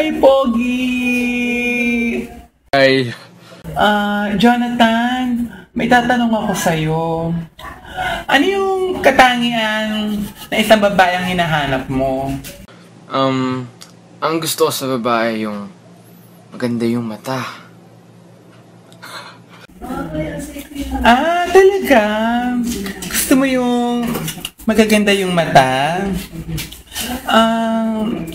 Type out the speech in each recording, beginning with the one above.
hi, Pogi! Ay, Ah, Jonathan, may tatanong ako sa'yo. Ano yung katangian na isang babae ang hinahanap mo? um, ang gusto ko sa babae yung maganda yung mata. Ah, talaga? Gusto mo yung magaganda yung mata? Um,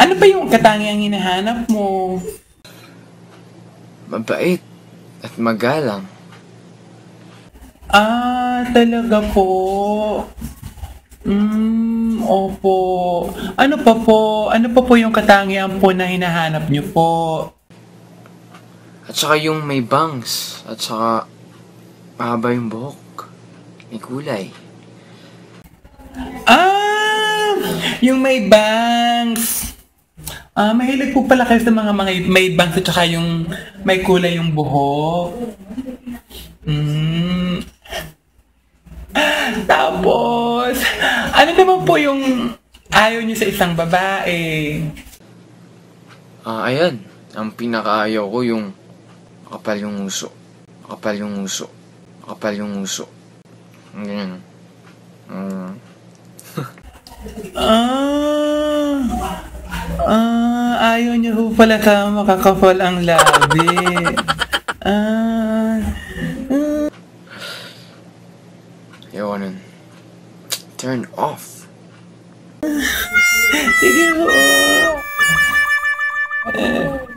ano pa yung katangiang hinahanap mo? Mabait at magalang. Ah, talaga po. Hmm, opo. Ano pa po? Ano pa po yung katangian po na hinahanap niyo po? At saka yung may bangs. At saka mahaba yung buhok. May kulay. Ah, yung may bangs. Ah, mahilig po pala kayo sa mga mga may bangs at saka yung may kulay yung buhok. Hmm. Tapos, ano naman po yung ayaw niyo sa isang babae? Ah, ayan. Ang pinakaayaw ko yung makapal yung uso. Makapal yung uso. Makapal yung uso. Ganyan. Mm. Ah, ayaw niyo po pala sa makakapal ang labi. Ah, Ayoko nun. Turn off. sige po. Eh,